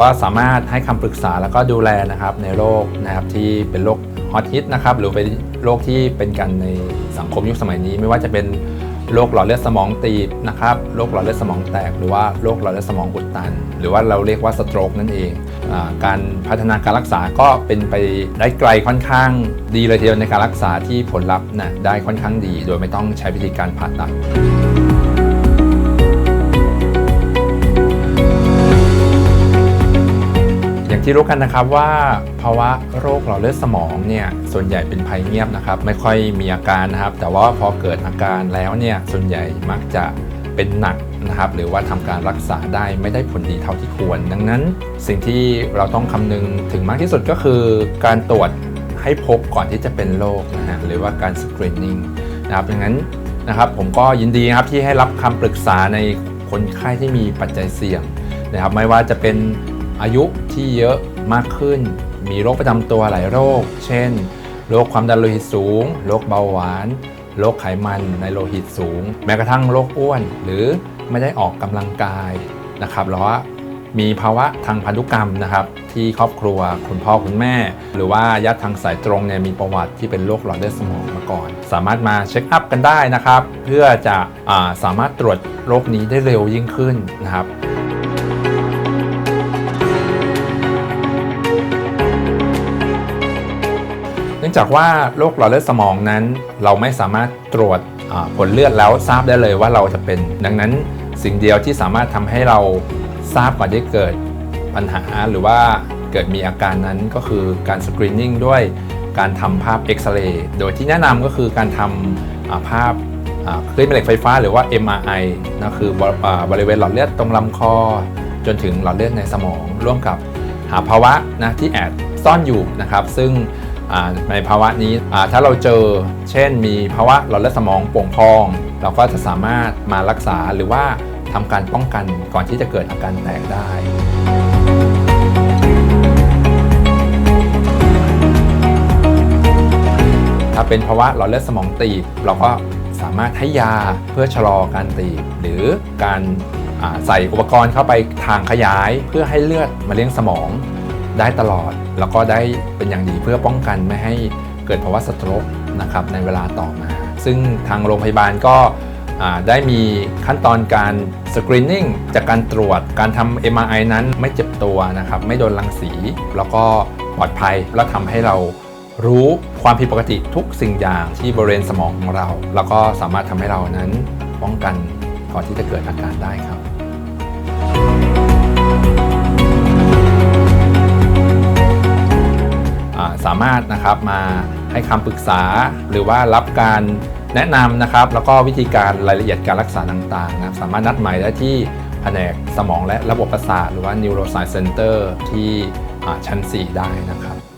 ก็สามารถให้คำปรึกษาแล้วก็ดูแลนะครับในโรคนะครับที่เป็นโรคฮอตฮิตนะครับหรือเป็นโรคที่เป็นกันในสังคมยุคสมัยนี้ ไม่ว่าจะเป็นโรคหลอดเลือดสมองตีบนะครับโรคหลอดเลือดสมองแตก หรือว่าโรคหลอดเลือดสมองอุดตัน หรือว่าเราเรียกว่าสโตรกนั่นเองอการพัฒนาการรักษาก็เป็นไปได้ไกลค่อนข้างดีเลยทีเดียวในการรักษาที่ผลลัพธ์นะได้ค่อนข้างดี โดยไม่ต้องใช้วิธีการผ่าตัด ที่รู้กันนะครับว่าภาวะโรคหลอดเลือดสมองเนี่ยส่วนใหญ่เป็นภัยเงียบนะครับ ไม่ค่อยมีอาการนะครับ แต่ว่าพอเกิดอาการแล้วเนี่ยส่วนใหญ่มักจะเป็นหนักนะครับหรือว่าทำการรักษาได้ไม่ได้ผลดีเท่าที่ควร ดังนั้นสิ่งที่เราต้องคำนึงถึงมากที่สุดก็คือการตรวจให้พบก่อนที่จะเป็นโรคนะฮะหรือว่าการสกรีนนิ่งนะครับดังนั้นนะครับผมก็ยินดีครับที่ให้รับคำปรึกษาในคนไข้ที่มีปัจจัยเสี่ยงนะครับไม่ว่าจะเป็น อายุที่เยอะมากขึ้น มีโรคประจำตัวหลายโรค เช่น โรคความดันโลหิตสูง โรคเบาหวาน โรคไขมันในโลหิตสูง แม้กระทั่งโรคอ้วน หรือไม่ได้ออกกำลังกายนะครับหรือว่ามีภาวะทางพันธุกรรมนะครับ ที่ครอบครัวคุณพ่อคุณแม่ หรือว่าญาติทางสายตรงเนี่ยมีประวัติที่เป็นโรคหลอดเลือดสมองมาก่อน สามารถมาเช็คอัพกันได้นะครับ เพื่อจะอาสามารถตรวจโรคนี้ได้เร็วยิ่งขึ้นนะครับ องจากว่าโรคหลอดเลือดสมองนั้น เราไม่สามารถตรวจผลเลือดแล้วทราบได้เลยว่าเราจะเป็น ดังนั้นสิ่งเดียวที่สามารถทำให้เราทราบก่อนที่เกิดปัญหาหรือว่าเกิดมีอาการนั้นก็คือการสกรีนนิ่งด้วยการทำภาพเอ็กซเรย์โดยที่แนะนำก็คือการทำอ่าภาพคลื่นแม่เหล็กไฟฟ้าหรือว่า MRI นะคือบริอ่าบริเวณหลอดเลือดตรงลำคอ จนถึงหลอดเลือดในสมอง ร่วมกับหาภาวะนะที่แอบซ่อนอยู่นะครับ ซึ่ง ในภาวะนี้ถ้าเราเจอ เช่น มีภาวะหลอดเลือดสมองโป่งพอง เราก็จะสามารถมารักษาหรือว่าทำการป้องกันก่อนที่จะเกิดอาการแตกได้ถ้าเป็นภาวะหลอดเลือดสมองตีบเราก็สามารถให้ยาเพื่อชะลอการตีบ หรือการใส่อุปกรณ์เข้าไปทางขยาย เพื่อให้เลือดมาเลี้ยงสมอง ได้ตลอด แล้วก็ได้เป็นอย่างดีเพื่อป้องกันไม่ให้เกิดภาวะสโตรกนะครับในเวลาต่อมา ซึ่งทางโรงพยาบาลก็ได้มีขั้นตอนการสกรีนนิ่งจากการตรวจการทำ MRI นั้นไม่เจ็บตัวนะครับไม่โดนรังสี แล้วก็ปลอดภัยและทำให้เรารู้ความผิดปกติทุกสิ่งอย่างที่บริเวณสมองของเรา แล้วก็สามารถทำให้เรานั้นป้องกันก่อนที่จะเกิดอาการได้ครับาสามารถนะครับมาให้คำปรึกษา หรือว่ารับการแนะนำนะครับ แล้วก็วิธีการรายละเอียดการรักษาต่างๆนะครับสามารถนัดหมายได้ที่แผนกสมองและระบบประสาทหรือว่า Neuroscience Center ที่ชั้น 4 ได้นะครับ